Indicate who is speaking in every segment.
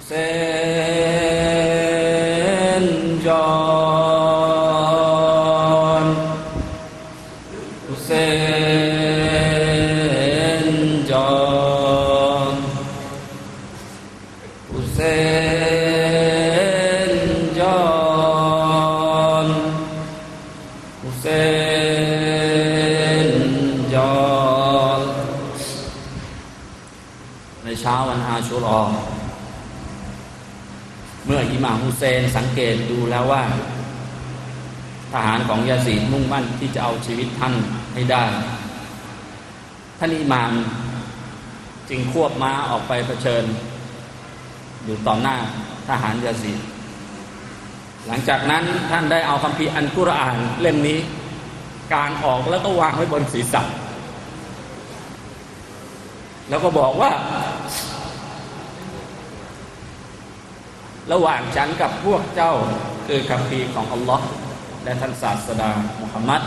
Speaker 1: Hussein John Hussein John Hussein ในเช้าวันอาชุรอ เมื่ออิหม่ามฮุเซนสังเกตดูแล้วว่า ทหารของยาซีดมุ่งมั่นที่จะเอาชีวิตท่านให้ได้ ท่านอิหม่ามจึงควบม้าออกไปเผชิญ อยู่ต่อหน้าทหารยาซีดหลังจากนั้นท่านได้เอาคัมภีร์อันกุรอานเล่มนี้ การออกแล้วก็วางไว้บนศีรษะแล้วก็บอกว่า ระหว่างฉันกับพวกเจ้าคือคัมภีของอัลลอฮ์และท่านศาสดามุฮัมมัด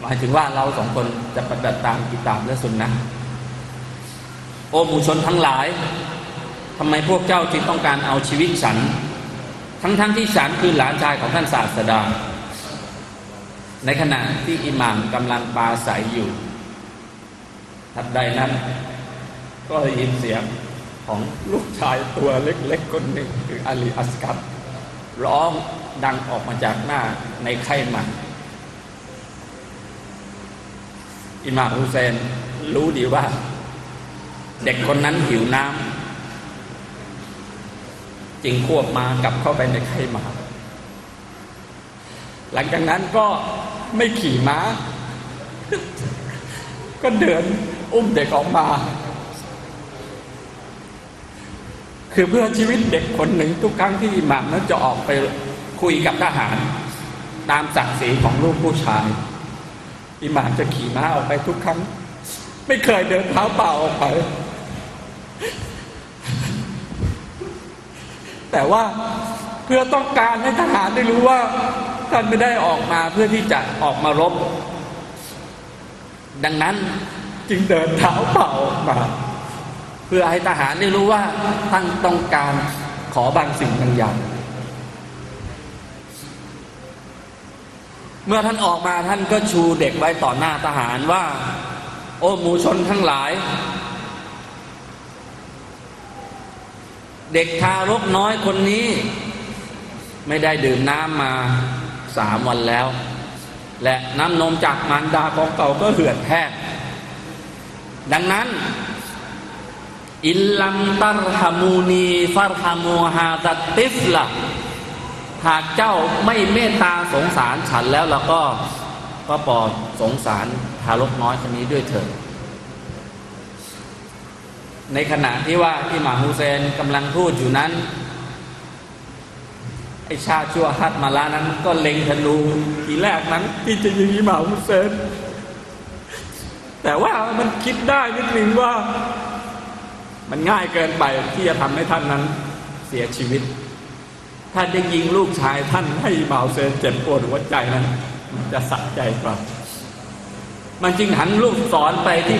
Speaker 1: หมายถึงว่าเราสองคนจะปฏิบัติตามกิตาบและสุนนะโอ้หมู่ชนทั้งหลายทำไมพวกเจ้าจึงต้องการเอาชีวิตฉัน ทั้งๆทที่ฉันคือหลานชายของท่านศาสดา ในขณะที่อิหม่ามกำลังปาศัยอยู่ทัดใดนั้น ก็ได้ยินเสียง ของลูกชายตัวเล็กๆคนหนึ่งคืออาลีอัสกัดร้องดังออกมาจากหน้าในไข่มันอิหม่ามฮุเซนรู้ดีว่า เด็กคนนั้นหิวน้ำจึงควบมากลับเข้าไปในไข่หมา หลังจากนั้นก็ไม่ขี่ม้า ก็เดินอุ้มเด็กออกมา คือเพื่อชีวิตเด็กคนหนึ่งทุกครั้งที่หม่ามนั้นจะออกไปคุยกับทหาร ตามศักดิ์ศรีของลูกผู้ชายอิหม่ามจะขี่ม้าออกไปทุกครั้ง ไม่เคยเดินเท้าเปล่าออกไป แต่ว่าเพื่อต้องการให้ทหารได้รู้ว่าท่านไม่ได้ออกมาเพื่อที่จะออกมารบ ดังนั้นจึงเดินเท้าเปล่าออกมา พื่อให้ทหารได้รู้ว่าท่านต้องการขอบางสิ่งบางอย่าง เมื่อท่านออกมาท่านก็ชูเด็กไว้ต่อหน้าทหารว่า โอ้หมูชนทั้งหลาย เด็กทารกน้อยคนนี้ ไม่ได้ดื่มน้ำมาสามวันแล้ว และน้ำนมจากมารดาของเก่าก็เหือดแห้งดังนั้น อิลลัมตัรฮามูนีฟัรฮามูฮาตัติฟละหากเจ้าไม่เมตตาสงสารฉันแล้วแล้วก็ก็ปรดสงสารทารกน้อยคนนี้ด้วยเถิดในขณะที่ว่าที่หมาฮูเซนกำลังพูดอยู่นั้นไอชาชัวฮัดมาลานั้น ก็เล็งธนูทีแรกนั้นที่จะยิงอิหม่าฮุเซนแต่ว่ามันคิดได้นิดหนึ่งว่า มันง่ายเกินไปที่จะทำให้ท่านนั้นเสียชีวิต ถ้าได้ยิงลูกชายท่านให้อิหม่าเซนเจ็บปวดหัวใจนั้น มันจะสะใจกว่ามันจึงหันลูกศรไปที่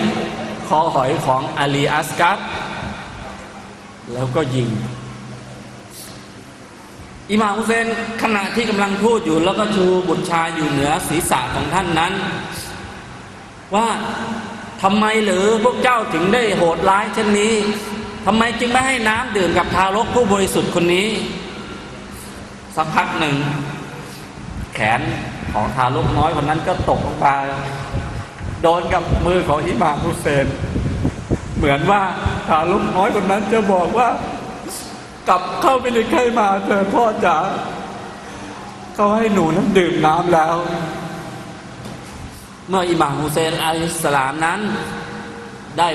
Speaker 1: คอหอยของอาลีอัสกัดแล้วก็ยิง อิมามฮุเซนขณะที่กำลังพูดอยู่แล้วก็ชูบุตรชายอยู่เหนือศีรษะของท่านนั้น ว่า ทำไมหรือพวกเจ้าถึงได้โหดร้ายเช่นนี้ทำไมจึงไม่ให้น้ำดื่มกับทารกผู้บริสุทธิ์คนนี้ สักพักหนึ่ง แขนของทารกน้อยคนนั้นก็ตกลงไปโดนกับมือของอิหม่ามฮุเซน เหมือนว่าทารกน้อยคนนั้นจะบอกว่า กลับเข้าไปในไข่มาเถอพ่อจ๋าเขาให้หนูนั้นดื่มน้ำแล้ว เมื่ออิหม่ามฮุเซนอะลัยฮิสสลามนั้น ได้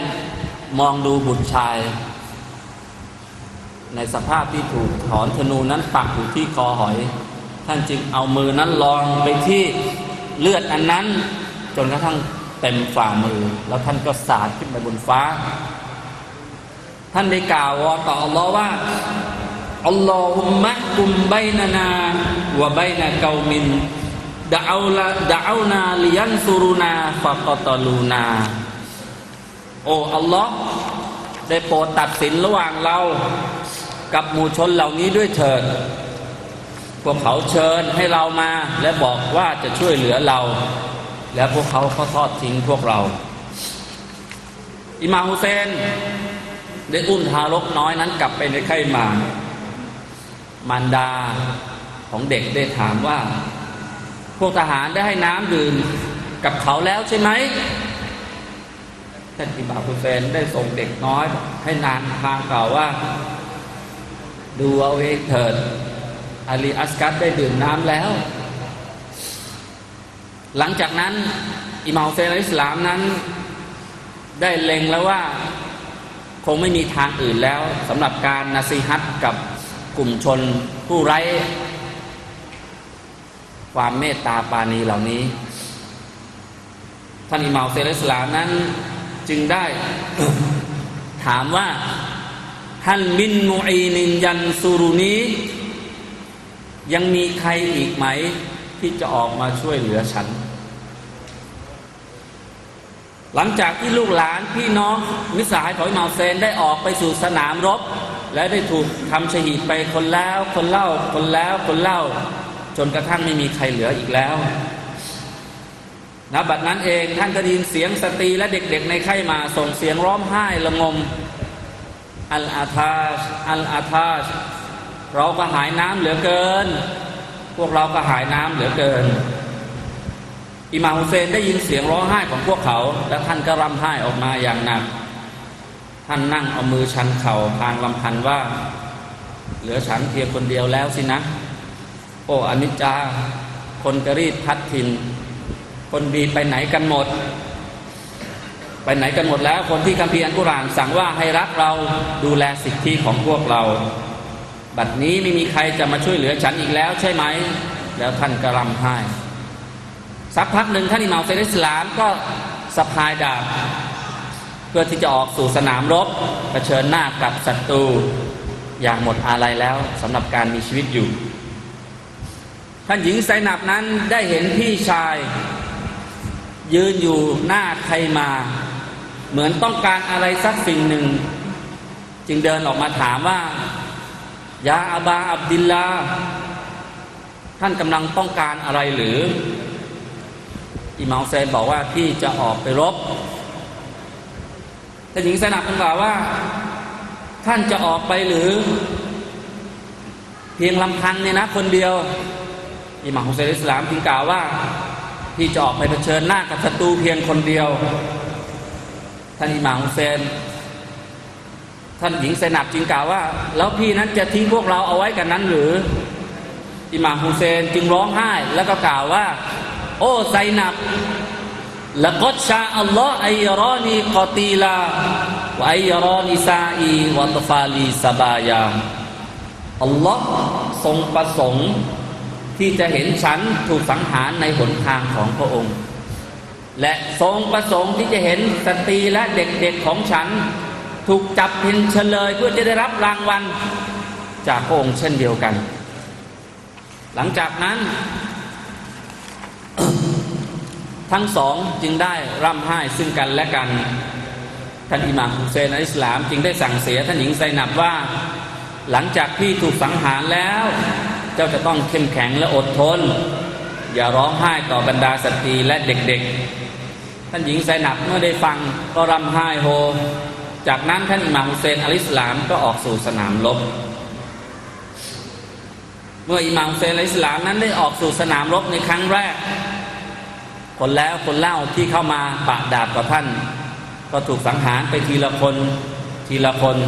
Speaker 1: มองดูบุตรชาย ในสภาพที่ถูกถอนธนูนั้นปักอยู่ที่คอหอย ท่านจึงเอามือนั้นลองไปที่เลือดอันนั้น จนกระทั่งเต็มฝ่ามือ แล้วท่านก็สาดขึ้นไปบนฟ้า ท่านได้กล่าววอต่ออัลลอฮ์ว่าอัลลอฮุมมะกุมไบนานา วะไบนาเกามิน ดะเอาละดะเอานาลิยันซูรุนาฟะกอตลูนา โอ้อัลลอฮ์ได้โปรดตัดสินระหว่างเรา กับหมู่ชนเหล่านี้ด้วยเถิด พวกเขาเชิญให้เรามา และบอกว่าจะช่วยเหลือเรา และพวกเขาก็ทอดทิ้งพวกเรา อิมาฮุเซน ได้อุ้มทารกน้อยนั้นกลับไปในไข่มามารดาของเด็กได้ถามว่า พวกทหารได้ให้น้ำดื่มกับเขาแล้วใช่ไหมท่านอิหม่ามฮุเซนได้ส่งเด็กน้อย ให้นางทางกล่าวว่า ดูเอาเองเถิดอาลีอัสกัดได้ดื่มน้ำแล้ว หลังจากนั้น อิมาฮุเซนอิสลามนั้น ได้เล็งแล้วว่าคงไม่มีทางอื่นแล้วสำหรับการนาซีฮัตกับกลุ่มชนผู้ไร้ ความเมตตาปาณีเหล่านี้ ท่านอิหมาเซเลสลานั้นจึงได้ถามว่าฮันมินมูอีนินยันซูรุนียังมีใครอีกไหม ที่จะออกมาช่วยเหลือฉัน หลังจากที่ลูกหลานพี่น้องมิสหายของอิมาเซนได้ออกไปสู่สนามรบ และได้ถูกทำชหีดไปคนแล้วคนเล่าคนแล้วคนเล่า จนกระทั่งไม่มีใครเหลืออีกแล้วณบัดนั้นเองท่านก็ได้ยินเสียงสตรีและเด็กๆในค่ายมาส่งเสียงร้องไห้ละงมอัลอาทาชอัลอาทาชเราก็หายน้ำเหลือเกิน พวกเราก็หายน้ำเหลือเกินอิหม่ามฮุเซนได้ยินเสียงร้องไห้ของพวกเขา และท่านก็ร่ำไห้ออกมาอย่างหนัก ท่านนั่งเอามือชันเข่าพางลำพันว่า เหลือฉันเพียงคนเดียวแล้วสินะ โอ้อนิจจา คนกระรีดพัดถิ่น คนดีไปไหนกันหมด ไปไหนกันหมดแล้ว คนที่คัมภีร์อันกุรานสั่งว่าให้รักเราดูแลสิทธิของพวกเรา บัดนี้ไม่มีใครจะมาช่วยเหลือฉันอีกแล้วใช่ไหม แล้วท่านก็ร่ำไห้สักพักหนึ่งท่านอิหม่ามเซเลสลามก็สะพายดาบเพื่อที่จะออกสู่สนามรบเผชิญหน้ากับศัตรูอย่างหมดอาลัยแล้วสำหรับการมีชีวิตอยู่ ท่านหญิงไซนับนั้นได้เห็นพี่ชาย ยืนอยู่หน้าใครมา เหมือนต้องการอะไรสักสิ่งหนึ่ง จึงเดินออกมาถามว่า ยาอาบาอับดิลลา ท่านกำลังต้องการอะไรหรือ อิมามเซนบอกว่าพี่จะออกไปรบท่านหญิงไซนับกล่าวว่า ท่านจะออกไปหรือ เพียงลำพังเนี่ยนะคนเดียว อิหม่ามฮุเซนอิสลามจึงกล่าวว่าพี่จะออกไปเผชิญหน้ากับศัตรูเพียงคนเดียว ท่านอิหม่ามฮุเซน ท่านหญิงไซนับจึงกล่าวว่า แล้วพี่นั้นจะทิ้งพวกเราเอาไว้กันนั้นหรือ อิหม่ามฮุเซนจึงร้องไห้แล้วก็กล่าวว่า โอ้ไซนับละกดชาอัลลอฮ์อัยรอนีกอตีลาวะอัยรอนีซาอีวะตฟาลีสบายาอัลลอฮ์ทรงประสงค์ ที่จะเห็นฉันถูกสังหารในหนทางของพระองค์ และทรงประสงค์ที่จะเห็นสตรีและเด็กๆของฉัน ถูกจับเป็นเฉลยเพื่อจะได้รับรางวัลจากพระองค์เช่นเดียวกัน หลังจากนั้น ทั้งสองจึงได้ร่ำไห้ซึ่งกันและกัน ท่านอิหม่ามฮุเซนอิสลาม จึงได้สั่งเสียท่านหญิงไซนับว่า หลังจากที่ถูกสังหารแล้ว เจ้าจะต้องเข้มแข็งและอดทน อย่าร้องไห้ต่อบรรดาสตรีและเด็กๆ ท่านหญิงไซนับเมื่อได้ฟังก็รำไห้โฮ จากนั้นท่านอิหม่ามฮุเซนอัลอิสลามก็ออกสู่สนามรบเมื่ออิหม่ามฮุเซนอัลอิสลามนั้นได้ออกสู่สนามรบในครั้งแรก คนแล้วคนเล่าที่เข้ามาปะดาบกับท่าน ก็ถูกสังหารไปทีละคนทีละคน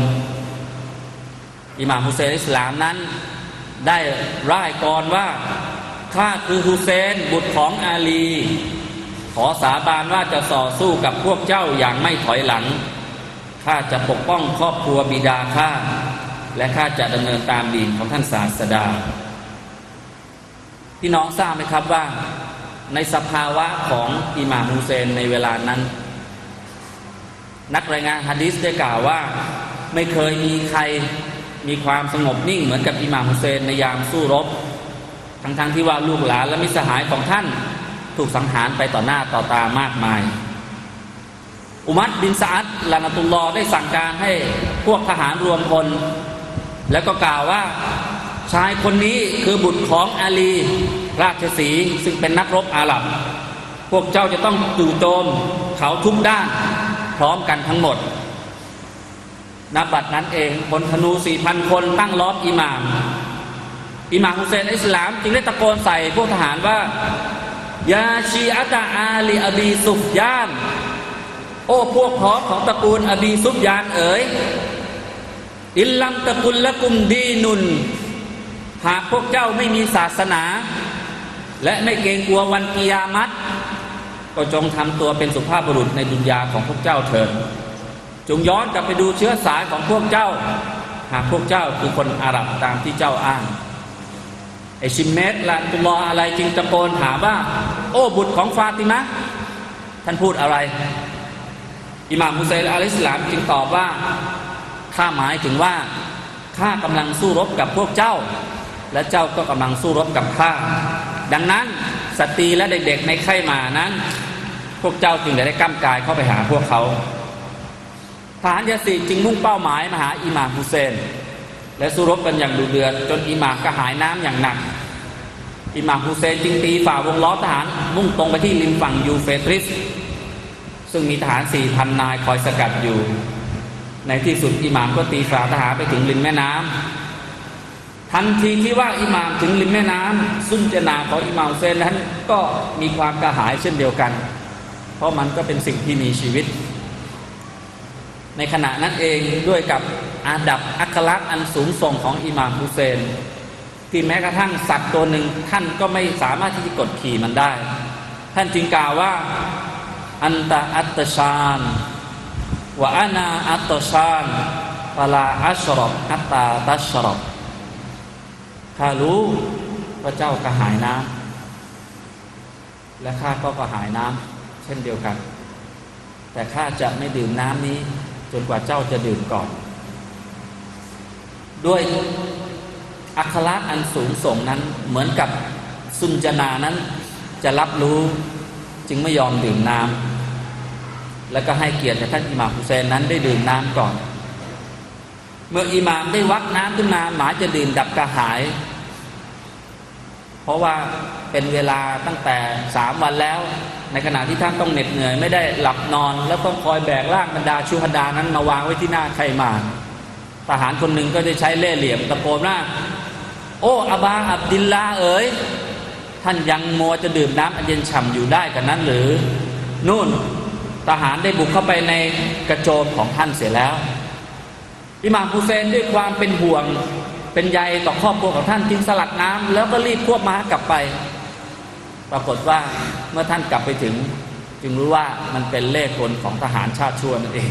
Speaker 1: อิหม่ามฮุเซนอิสลามนั้น ได้ร่ายกรว่าข้าคือฮุเซนบุตรของอาลี ขอสาบานว่าจะต่อสู้กับพวกเจ้าอย่างไม่ถอยหลังข้าจะปกป้องครอบครัวบิดาข้าและข้าจะดำเนินตามดีนของท่านศาสดา พี่น้องทราบไหมครับว่า ในสภาวะของอิหม่ามฮุเซนในเวลานั้น นักรายงานฮะดิษได้กล่าวว่าไม่เคยมีใคร มีความสงบนิ่งเหมือนกับอิหม่ามฮุเซนในยามสู้รบ ทั้งๆทที่ว่าลูกหลานและมิสหายของท่านถูกสังหารไปต่อหน้าต่อตามากมาย อุมัดบินซาอัดลานตุลลอได้สั่งการให้พวกทหารรวมพลแล้วก็กล่าวว่าชายคนนี้คือบุตรของอาลี ราชสีซึ่งเป็นนักรบอาหรับ พวกเจ้าจะต้องจู่โจมเขาทุกด้าน พร้อมกันทั้งหมด นบัดนั้นเองพลธนูสี่พันคนตั้งล้อมอิหม่าม อิหม่ามฮุเซนอิสลาม จึงได้ตะโกนใส่พวกทหารว่ายาชีอัตาอาลีอบีซุฟยาน โอ้พวกพ้องของตระกูลอบีซุฟยานเอ๋ยอิลลัมตะกุลละกุมดีนุน หากพวกเจ้าไม่มีศาสนา และไม่เกรงกลัววันกิยามัตก็จงทำตัวเป็นสุภาพบุรุษในดุนยาของพวกเจ้าเถิด จงย้อนกลับไปดูเชื้อสายของพวกเจ้า หากพวกเจ้าคือคนอาหรับตามที่เจ้าอ้างไอชิมเมตละตุลออะไรจึงตะโกนถามว่า โอ้บุตรของฟาติมะท่านพูดอะไร อิหม่ามฮุเซนอะลัยฮิสลามจึงตอบว่าข้าหมายถึงว่าข้ากำลังสู้รบกับพวกเจ้า และเจ้าก็กำลังสู้รบกับข้าดังนั้นสตรีและเด็กๆในไข่หมานั้น พวกเจ้าจึงได้ก้ามกายเข้าไปหาพวกเขา ทหารยาสีจึงมุ่งเป้าหมายมาหาอิหม่ามฮุเซน และสู้รบกันอย่างดุเดือดจนอิหม่ามกระหายน้ำอย่างหนัก อิหม่ามฮุเซนจึงตีฝ่าวงล้อทหารมุ่งตรงไปที่ริมฝั่งยูเฟรตริส ซึ่งมีทหารสี่พันนายคอยสกัดอยู่ ในที่สุดอิหม่ามก็ตีฝ่าทหารไปถึงริมแม่น้ำทันทีที่ว่าอิหม่ามถึงริมแม่น้ำซุนเจนาของอิหม่ามฮุเซนนั้นก็มีความกระหายเช่นเดียวกัน เพราะมันก็เป็นสิ่งที่มีชีวิต ในขณะนั้นเองด้วยกับอาดับอัคลักษณ์อันสูงส่งของอิหม่ามฮุเซน ที่แม้กระทั่งสัตว์ตัวหนึ่งท่านก็ไม่สามารถที่จะกดขี่มันได้ ท่านจึงกล่าวว่าอันตะอัตชานวะอานาอัตชานฟลาอัชรบอัตตาตัชรบข้ารู้ว่าเจ้ากระหายน้ำและข้าก็กระหายน้ำเช่นเดียวกัน แต่ข้าจะไม่ดื่มน้ำนี้ จนกว่าเจ้าจะดื่มก่อน ด้วยอัคระอันสูงส่งนั้นเหมือนกับสุนจนานั้นจะรับรู้จึงไม่ยอมดื่มน้ำแล้วก็ให้เกียรติท่านอิหม่ามฮุเซนนั้นได้ดื่มน้ำก่อน เมื่ออิหม่ามได้วักน้ำขึ้นมาหมาจะดื่มดับกระหาย เพราะว่าเป็นเวลาตั้งแต่สามวันแล้ว ในขณะที่ท่านต้องเหน็ดเหนื่อยไม่ได้หลับนอน แล้วต้องคอยแบกร่างบรรดาชูฮดานั้นมาวางไว้ที่หน้าไคมานทหารคนหนึ่งก็ได้ใช้เล่ห์เหลี่ยมตะโกนว่าโอ้อาบาอับดิลลาเอ๋ยท่านยังมัวจะดื่มน้ำอันเย็นฉ่ำอยู่ได้กันนั้นหรือนู่นทหารได้บุกเข้าไปในกระโจมของท่านเสียแล้วอิหม่ามฮุเซนด้วยความเป็นห่วงเป็นใยต่อครอบครัวของท่านจึงสลัดน้ำแล้วก็รีบควบม้ากลับไป ปรากฏว่าเมื่อท่านกลับไปถึง จึงรู้ว่ามันเป็นเลขกลของทหารชาติชั่วนั่นเอง